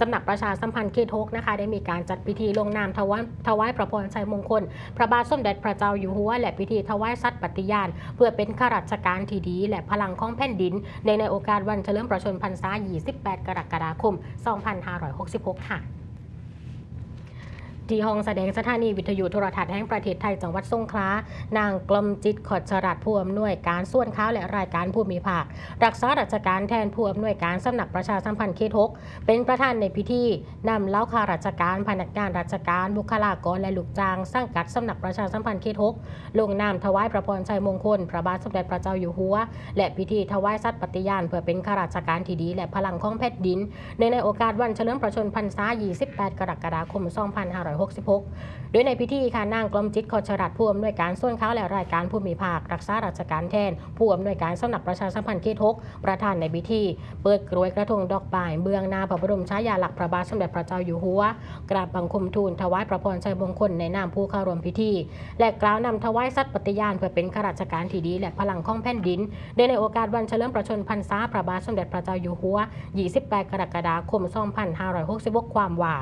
สำนักประชาสัมพันธ์เขตหกนะคะ ได้มีการจัดพิธีลงนามถวายถวายพระพรชัยมงคล พระบาทสมเด็จพระเจ้าอยู่หัว และพิธีถวายสัตย์ปฏิญาณ เพื่อเป็นข้าราชการที่ดี และพลังของแผ่นดิน ในในโอกาสวันเฉลิมพระชนมพรรษา 28 กรกฎาคม 2566 ค่ะ ที่ห้องแสดงสถานีวิทยุโทรทัศน์แห่งประเทศไทยจังหวัดสงขลานางกลมจิตขอดชรัตผู้อำนวยการส่วนข้าวและรายการผู้มีภาค รักษาราชการแทนผู้อำนวยการสำนักประชาสัมพันธ์เขตหกเป็นประธานในพิธีนำเล้าข้าราชการพนักงานราชการบุคลากรและลูกจ้างสังกัดสำนักประชาสัมพันธ์เขตหกลงนามถวายพระพรชัยมงคล พระบาทสมเด็จพระเจ้าอยู่หัว และพิธีถวายสัตย์ปฏิญาณเพื่อเป็นข้าราชการที่ดี และพลังของแผ่นดินในในโอกาสวันเฉลิมพระชนมพรรษา 28 กรกฎาคม2566 โดยในพิธีค่ะนางกลมจิตขอชรัตผู้อำนวยการส่วนข้าวและรายการผู้มีภาค รักษาราชการแทน ผู้อำนวยการสำนักประชาสัมพันธ์เขตหกประธานในพิธี เปิดกรวยกระทงดอกป่ายเบืองนาพระบรมฉายาลักษณ์พระบาทสมเด็จพระเจ้าอยู่หัว กราบบังคมทูลถวายพระพรชัยมงคลในนามผู้เข้าร่วมพิธี และกล่าวนำถวายสัตย์ปฏิญาณเพื่อเป็นข้าราชการที่ดี และพลังของแผ่นดินโดยในโอกาสวันเฉลิมพระชนพรรษาพระบาทสมเด็จพระเจ้าอยู่หัว 28 กรกฎาคม 2566 ความว่า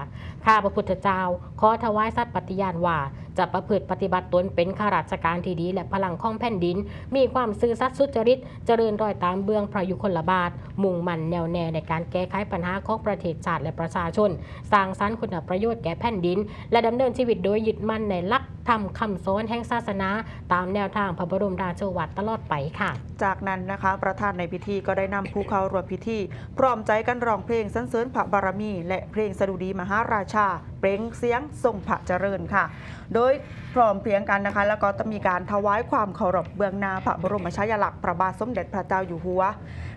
ข้าพระพุทธเจ้าขอถวายสัตย์ปฏิญาณว่า จะประพฤติปฏิบัติตนเป็นข้าราชการที่ดี และพลังของแผ่นดิน มีความซื่อสัตย์สุจริต เจริญรอยตามเบื้องพระยุคลบาท มุ่งมั่นแน่วแน่ในการแก้ไขปัญหาของประเทศชาติและประชาชน สร้างสรรค์คุณประโยชน์แก่แผ่นดิน และดำเนินชีวิตโดยยึดมั่นในหลักธรรมคำสอนแห่งศาสนา ตามแนวทางพระบรมราชวัตรตลอดไปค่ะ จากนั้นนะคะ ประธานในพิธีก็ได้นำผู้เข้าร่วมพิธี พร้อมใจกันร้องเพลงสรรเสริญพระบารมี และเพลงสดุดีมหาราชา เปล่งเสียงทรงพระเจริญค่ะ โดยพร้อมเพรียงกันนะคะ แล้วก็จะมีการถวายความเคารพเบื้องหน้าพระบรมฉายาลักษณ์พระบาทสมเด็จพระเจ้าอยู่หัว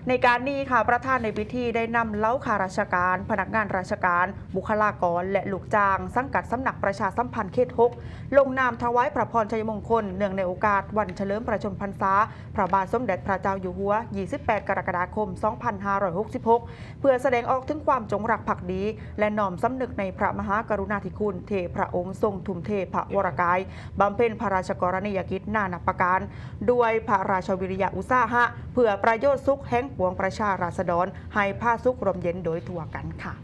ในการนี้ค่ะ ประธานในพิธีได้นำเล้าข้าราชการ พนักงานราชการ บุคลากร และลูกจ้าง สังกัดสำนักประชาสัมพันธ์เขตหกลงนามถวายพระพรชัยมงคล เนื่องในโอกาสวันเฉลิมพระชนมพรรษา พระบาทสมเด็จพระเจ้าอยู่หัว 28 กรกฎาคม 2566 เพื่อแสดงออกถึงความจงรักภักดี และน้อมสำนึกในพระมหากรุณาธิคุณเทพระองค์ทรงทุ่มเทพระวรกายบำเพ็ญพระราชกรณียกิจนานับประการ ด้วยพระราชวิริยะอุตสาหะ เพื่อประโยชน์สุขแห่งปวงประชาราษฎรให้ผ้าสุขรมเย็นโดยทั่วกันค่ะ